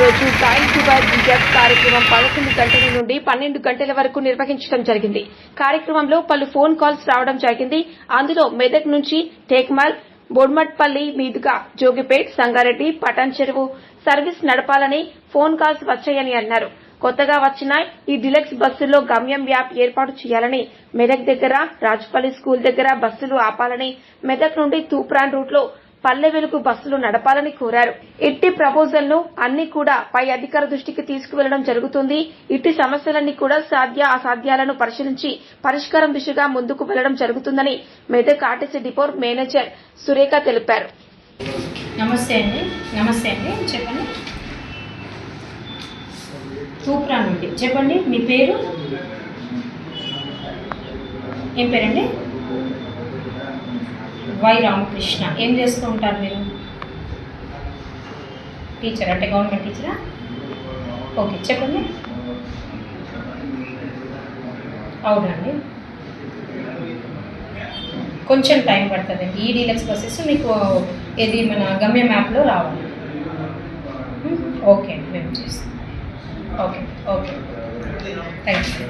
రోజు dial Dubai దిగత్ కార్యక్రమం పదకొండు గంటల నుండి పన్నెండు గంటల వరకు నిర్వహించడం జరిగింది. కార్యక్రమంలో పలు ఫోన్ కాల్స్ రావడం జరిగింది. అందులో మెదక్ నుంచి టేక్మల్ బొడ్మట్పల్లి మీదుగా జోగిపేట్ సంగారెడ్డి పటాన్ చెరువు సర్వీస్ నడపాలని ఫోన్ కాల్స్ వచ్చాయని అన్నారు. కొత్తగా వచ్చిన ఈ డిలక్స్ బస్సుల్లో గమ్యం యాప్ ఏర్పాటు చేయాలని మెదక్ దగ్గర రాజపల్లి స్కూల్ దగ్గర బస్సులు ఆపాలని మెదక్ నుండి తూప్రాన్ రూట్లో పల్లె వెలుగు బస్సులు నడపాలని కోరారు. ఇట్టి ప్రపోజల్ను అన్ని కూడా పై అధికార దృష్టికి తీసుకువెళ్ళడం జరుగుతుంది. ఇట్టి సమస్యలన్నీ కూడా సాధ్య అసాధ్యాలను పరిశీలించి పరిష్కారం దిశగా ముందుకు వెళ్ళడం జరుగుతుందని Medak RTC depot manager Surekha తెలిపారు. నమస్తే అండి. నమస్తే అండి. చెప్పండి. తూప్రా చెప్పండి మీ పేరు? ఏం పేరండి? వై రామకృష్ణ. ఏం చేస్తూ ఉంటారు మీరు? టీచర్? అంటే గవర్నమెంట్ టీచరా? ఓకే చెప్పండి. అవునండి కొంచెం టైం పడుతుందండి. ఈ డీలక్స్ బస్సెస్ మీకు ఇది మన గమ్య మ్యాప్లో రావాలి. ఓకే అండి మేము చేస్తాం. Okay okay. Thank you